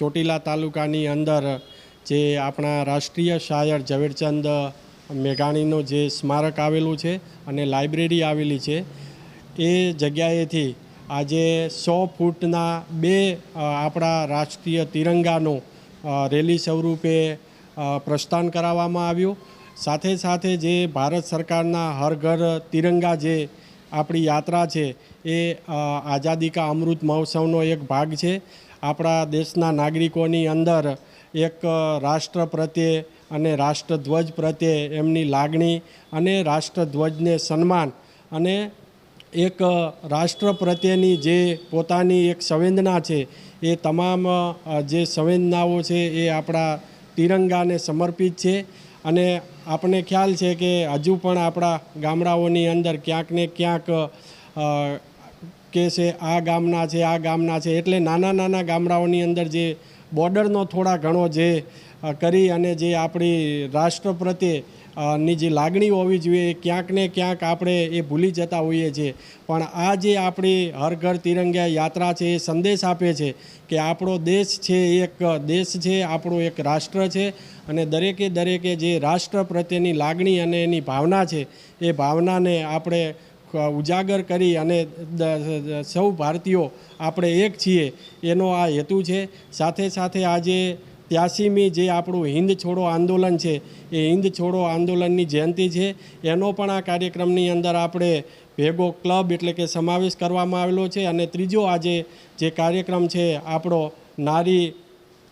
ચોટીલા તાલુકાની અંદર જે આપણા રાષ્ટ્રીય શાયર ઝવેરચંદ મેઘાણીનું જે સ્મારક આવેલું છે અને લાઇબ્રેરી આવેલી છે, એ જગ્યાએથી આજે સો ફૂટના બે આપણા રાષ્ટ્રીય તિરંગાનું રેલી સ્વરૂપે પ્રસ્થાન કરાવવામાં આવ્યું. સાથે સાથે જે ભારત સરકારના હર ઘર તિરંગા જે આપણી યાત્રા છે, એ આઝાદી કા અમૃત મહોત્સવનો એક ભાગ છે. આપણા દેશના નાગરિકોની અંદર એક રાષ્ટ્ર પ્રત્યે અને રાષ્ટ્રધ્વજ પ્રત્યે એમની લાગણી અને રાષ્ટ્રધ્વજને સન્માન અને એક રાષ્ટ્ર પ્રત્યેની જે પોતાની એક સંવેદના છે, એ તમામ જે સંવેદનાઓ છે, એ આપણા તિરંગાને સમર્પિત છે. અને આપણને ખ્યાલ છે કે હજુ પણ આપણા ગામડાઓની અંદર ક્યાંક ને ક્યાંક કે છે, આ ગામના છે, આ ગામના છે, એટલે નાના નાના ગામડાઓની અંદર જે બોર્ડરનો થોડા ઘણો જે કરી અને જે આપણી રાષ્ટ્ર પ્રત્યે ની જે લાગણી હોવી જોઈએ, ક્યાંક ને ક્યાંક આપણે એ ભૂલી જતા હોઈએ છીએ. પણ આ જે આપણી હર ઘર તિરંગા યાત્રા છે, એ સંદેશ આપે છે કે આપણો દેશ છે એક દેશ છે, આપણો એક રાષ્ટ્ર છે અને દરેકે દરેકે જે રાષ્ટ્ર પ્રત્યેની લાગણી અને એની ભાવના છે, એ ભાવનાને આપણે ઉજાગર કરી અને સૌ ભારતીયો આપણે એક છીએ, એનો આ હેતુ છે. સાથે સાથે આજે ત્યાસીમી જે આપણું હિન્દ છોડો આંદોલન છે, એ હિન્દ છોડો આંદોલનની જયંતિ છે. એનો પણ આ કાર્યક્રમની અંદર આપણે ભેગો ક્લબ એટલે કે સમાવેશ કરવામાં આવેલો છે અને ત્રીજો આજે જે કાર્યક્રમ છે આપણો નારી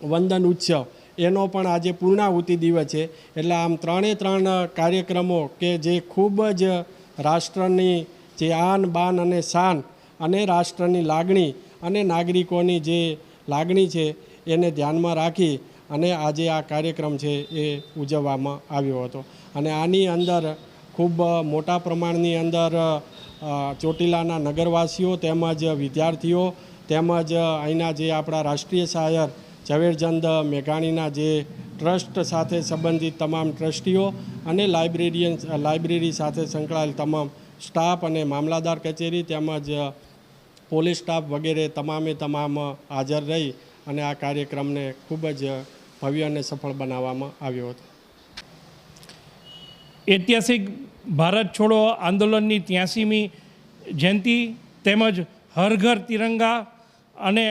વંદન ઉત્સવ, એનો પણ આજે પૂર્ણાહુતિ દિવસ છે. એટલે આમ ત્રણે ત્રણ કાર્યક્રમો કે જે ખૂબ જ રાષ્ટ્રની જે આન, બાન અને શાન અને રાષ્ટ્રની લાગણી અને નાગરિકોની જે લાગણી છે એને ધ્યાનમાં રાખી અને આજે આ કાર્યક્રમ છે એ ઉજવવામાં આવ્યો હતો. અને આની અંદર ખૂબ મોટા પ્રમાણની અંદર ચોટીલાના નગરવાસીઓ તેમજ વિદ્યાર્થીઓ તેમજ અહીંના જે આપણા રાષ્ટ્રીય શાયર ઝવેરચંદ મેઘાણીના જે ટ્રસ્ટ સાથે સંબંધિત તમામ ટ્રસ્ટીઓ અને લાઇબ્રેરિયન, લાઇબ્રેરી સાથે સંકળાયેલ તમામ સ્ટાફ અને મામલાદાર કચેરી તેમજ પોલીસ સ્ટાફ વગેરે તમામે તમામ હાજર રહી અને આ કાર્યક્રમને ખૂબ જ ભવ્ય અને સફળ બનાવવામાં આવ્યો હતો. ઐતિહાસિક ભારત છોડો આંદોલનની ત્યાસીમી જયંતિ તેમજ હર ઘર તિરંગા અને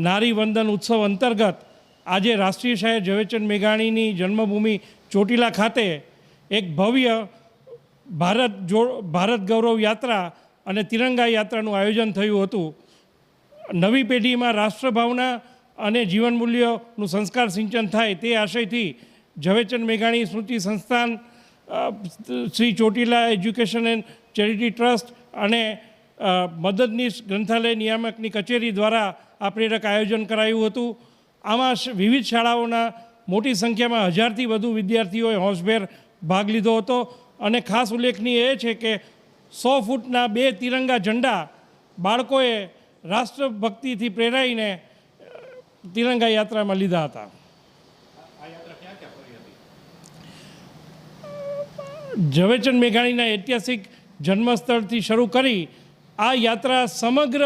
નારી વંદન ઉત્સવ અંતર્ગત આજે રાષ્ટ્રીય શાયર ઝવેરચંદ મેઘાણીની જન્મભૂમિ ચોટીલા ખાતે એક ભવ્ય ભારત જો ભારત ગૌરવ યાત્રા અને તિરંગા યાત્રાનું આયોજન થયું હતું. નવી પેઢીમાં રાષ્ટ્રભાવના અને જીવન મૂલ્યોનું સંસ્કાર સિંચન થાય તે આશયથી ઝવેરચંદ મેઘાણી સ્મૃતિ સંસ્થાન Shri Chotila education and charity trust અને મદદનીશ ગ્રંથાલય નિયામકની કચેરી દ્વારા આ પ્રેરક આયોજન કરાયું હતું. આમાં વિવિધ શાળાઓના મોટી સંખ્યામાં હજારથી વધુ વિદ્યાર્થીઓએ હોંશભેર ભાગ લીધો હતો. અને ખાસ ઉલ્લેખનીય એ છે કે સો ફૂટના બે તિરંગા ઝંડા બાળકોએ રાષ્ટ્રભક્તિથી પ્રેરાઈને તિરંગા યાત્રામાં લીધા હતા? ઝવેરચંદ મેઘાણીના ઐતિહાસિક જન્મસ્થળથી શરૂ કરી આ યાત્રા સમગ્ર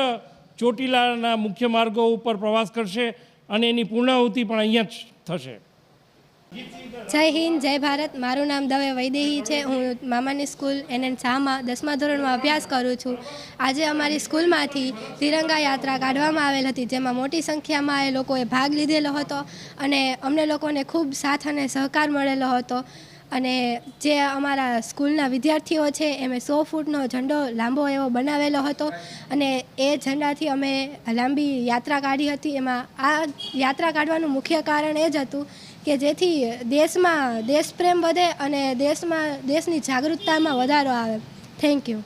ચોટીલાના મુખ્ય માર્ગો ઉપર પ્રવાસ કરશે. અને એની પૂર્ણાહુતિ પણ અહીંયા જ થશે. જય હિન્દ, જય ભારત. મારું નામ દવે વૈદેહી છે. હું મામાની સ્કૂલ એન શાહમાં દસમા ધોરણમાં અભ્યાસ કરું છું. આજે અમારી સ્કૂલમાંથી તિરંગા યાત્રા કાઢવામાં આવેલ હતી, જેમાં મોટી સંખ્યામાં એ લોકોએ ભાગ લીધેલો હતો અને અમને લોકોને ખૂબ સાથ અને સહકાર મળેલો હતો. અને જે અમારા સ્કૂલના વિદ્યાર્થીઓ છે, એમે સો ફૂટનો ઝંડો લાંબો એવો બનાવેલો હતો અને એ ઝંડાથી અમે લાંબી યાત્રા કાઢી હતી. એમાં આ યાત્રા કાઢવાનું મુખ્ય કારણ એ જ હતું કે જેથી દેશમાં દેશપ્રેમ વધે અને દેશમાં દેશની જાગૃતતામાં વધારો આવે. Thank you